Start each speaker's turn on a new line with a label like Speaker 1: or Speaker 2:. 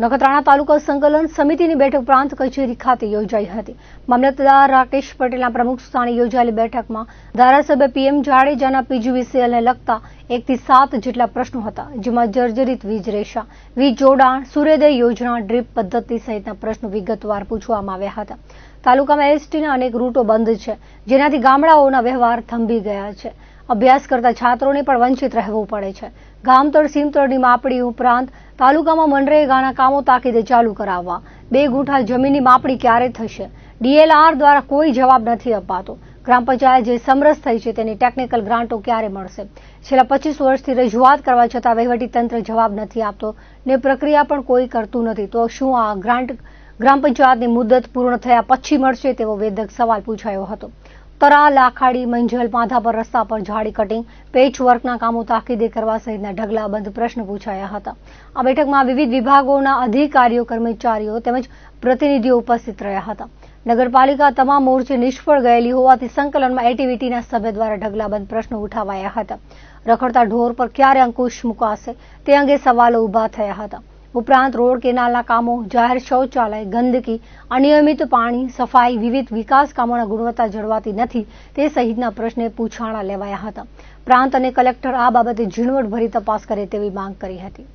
Speaker 1: નખત્રાણા તાલુકા સંકલન સમિતિની બેઠક પ્રાંત કચેરી ખાતે યોજાઈ હતી. મામલતદાર રાકેશ પટેલના પ્રમુખ સ્થાને યોજાયેલી બેઠકમાં ધારાસભ્ય પીએમ જાડેજાના પીજીવીસીએલને લગતા એકથી સાત જેટલા પ્રશ્નો હતા, જેમાં જર્જરિત વીજ રેશા વીજ જોડાણ, સૂર્યોદય યોજના, ડ્રીપ પદ્ધતિ સહિતના પ્રશ્નો વિગતવાર પૂછવામાં આવ્યા હતા. તાલુકામાં એસટીના અનેક રૂટો બંધ છે, જેનાથી ગામડાઓના વ્યવહાર થંભી ગયા છે. અભ્યાસ કરતા છાત્રોને પણ વંચિત રહેવું પડે છે. ગામતળ, સીમતળની માપડી ઉપરાંત તાલુકામાં મનરેગાના કામો તાકીદે ચાલુ કરાવવા. બે ગુંઠા જમીનની માપણી ક્યારે થશે? ડીએલઆર દ્વારા કોઈ જવાબ નથી અપાતો. ગ્રામ પંચાયત જે સમરસ થઈ છે તેની ટેકનિકલ ગ્રાન્ટો ક્યારે મળશે? છેલ્લા પચીસ વર્ષથી રજૂઆત કરવા છતાં વહીવટીતંત્ર જવાબ નથી આપતો ને પ્રક્રિયા પણ કોઈ કરતું નથી. તો શું આ ગ્રાન્ટ ગ્રામ પંચાયતની મુદત પૂર્ણ થયા પછી મળશે તેવો વેધક સવાલ પૂછાયો હતો. તરા લાખાડી, મંજલ માધાપર રસ્તા પર ઝાડી કટિંગ પેચ વર્કના કામો તાકીદે કરવા સહિતના ઢગલાબંધ પ્રશ્ન પૂછાયા હતા. આ બેઠકમાં વિવિધ વિભાગોના અધિકારીઓ, કર્મચારીઓ તેમજ પ્રતિનિધિઓ ઉપસ્થિત રહ્યા હતા. નગરપાલિકા તમામ મોરચે નિષ્ફળ ગયેલી હોવાથી સંકલનમાં એટીવીટીના સભ્ય દ્વારા ઢગલાબંધ પ્રશ્નો ઉઠાવાયા હતા. રખડતા ઢોર પર ક્યારે અંકુશ મુકાશે તે અંગે સવાલો ઊભા થયા હતા. ઉપરાંત રોડ કેનાલના કામો, જાહેર શૌચાલય, ગંદકી, અનિયમિત પાણી, સફાઈ વિવિધ વિકાસ કામોના ગુણવત્તા જળવાતી નથી તે સહિતના પ્રશ્ને પૂછાણા લેવાયા હતા. પ્રાંત અને કલેક્ટર આ બાબતે ઝીણવટભરી તપાસ કરે તેવી માંગ કરી હતી.